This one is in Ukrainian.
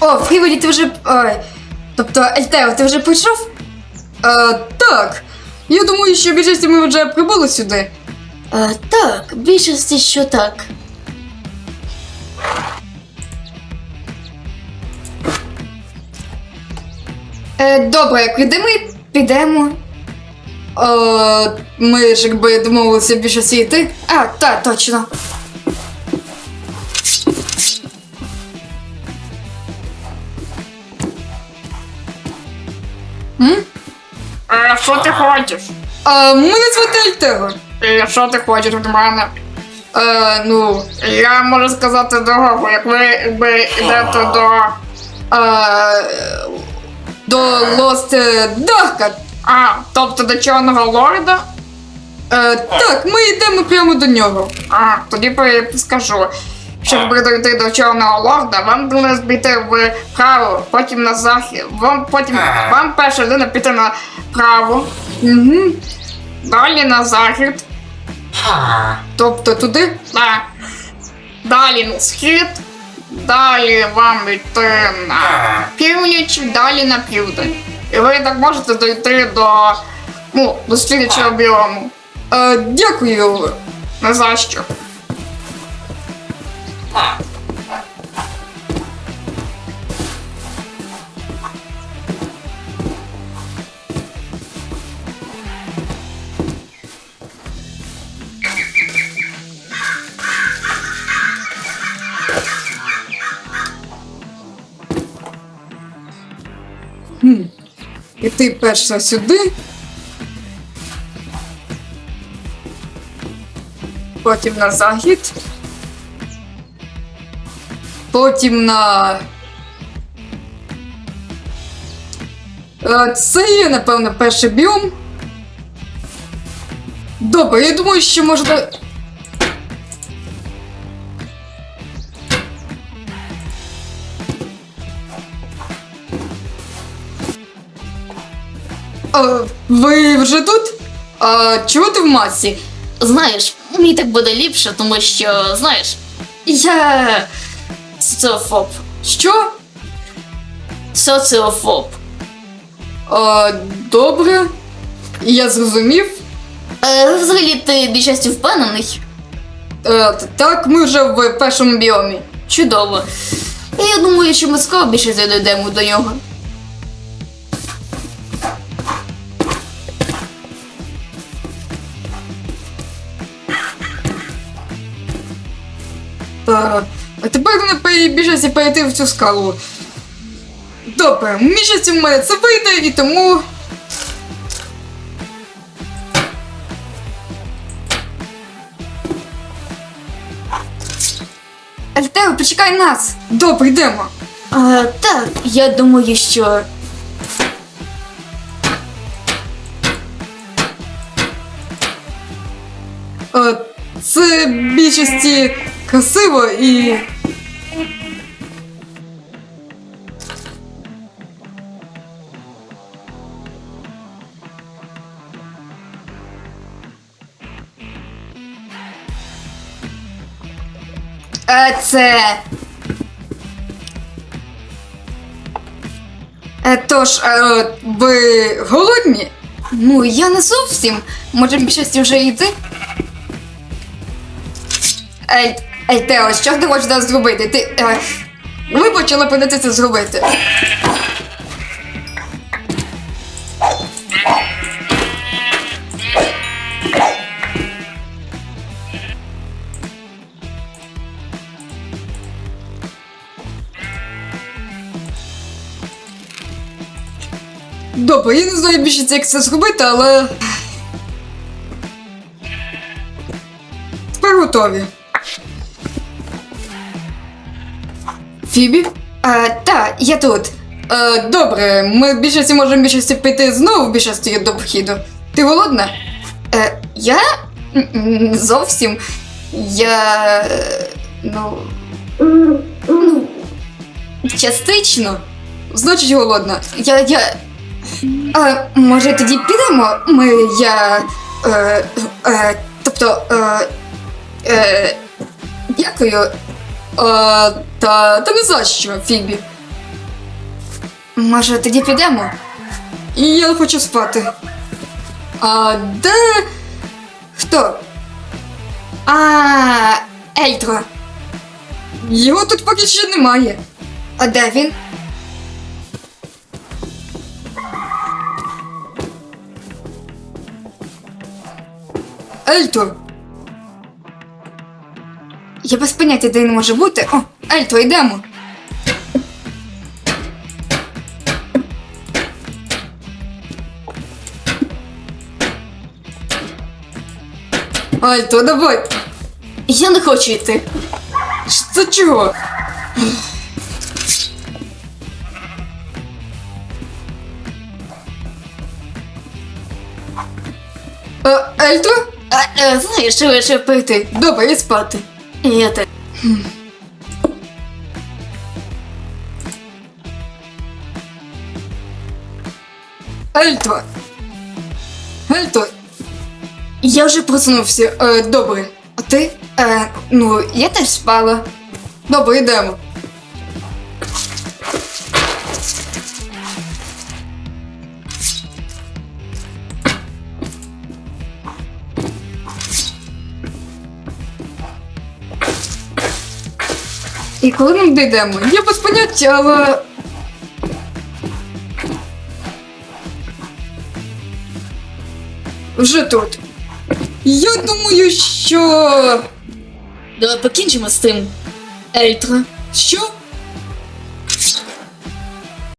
О, Фріводі, ти вже. Ой. Тобто, Ельтео, ти вже прийшов? Е, так. Я думаю, що більшість ми вже прибули сюди. А, так, більшості що так. Е, добре, куди ми підемо? Е, ми ж якби домовилися в більшості йти. А, так, точно. М? Що ти хочеш? А, мене звати Альтео. І що ти хочеш від мене? Е, ну, Я можу сказати дорогу, як ви якби йдете до. е, до Лост Дарка. А, тобто до Чорного Лорда? Е, так, ми йдемо прямо до нього. А, тоді скажу. Щоб дойти до Чорного Лорда, вам треба піти вправо, потім на захід. Вам потім вам перша людина піти на право, Угу. далі на захід, Тобто туди? так. Далі на схід, далі вам йти на північ, далі на південь. І ви так можете дойти до. Ну, до слідчого біому. Е, дякую. Не за що. І ти перша сюди. Потім на захід. Потім на. Е, Це є, напевно, перший біом. Добре, я думаю, що можна. Ви вже тут? А чого ти в масці? Знаєш, мені так буде ліпше, тому що, знаєш, я соціофоб. Що? Соціофоб. А, добре. Я зрозумів. Е, взагалі ти більшості впевнений? Е, т- так, ми вже в першому біомі. Чудово. Я думаю, що ми скоро більше дійдемо до нього. Так. А тепер не більшості перейти в цю скалу. Добре, більшості в мене це вийде і тому. Альтео, почекай нас! Добре, йдемо. А, так, я думаю, що. Е, Це більшості красиво і. Е, Це. Е, Тож, е, ви голодні? Ну, я не зовсім. Може, більшості вже йти? Ей, ей, Тео, що ти хочеш зараз зробити? Ти. Е, ви почали прийти це зробити. Добре, я не знаю більше, як це зробити, але. Тепер готові. Фібі? А, та, я тут. А, добре, ми в більшості можемо в більшості піти знову в більшості до вхіду. Ти голодна? Е, я? Зовсім. Я. е, Ну. Ну. Частично. Значить голодна. Я. я. А, може тоді підемо? Ми. я. Е, е, тобто. Е, е, дякую. Е, та, та не за що, Фібі. Може, тоді підемо? І я хочу спати. А де. Хто? А, Ельтро. Його тут поки що немає. А де він? Ельтро. Я без поняття, де він може бути. О, Ельтро, йдемо. Альто, давай. Я не хочу йти. Це чого? Е, Ельто? А, е, знаєш, швидше пити. Добре, і спати. Я это... Альто! Альто! Я вже проснувся. Е, добре. А ти? Е, ну, я теж спала. Добре, йдемо. І коли ми дійдемо? Я без поняття, але. Вже тут. Я думаю, що. Давай покінчимо з тим. Ельтра. Що?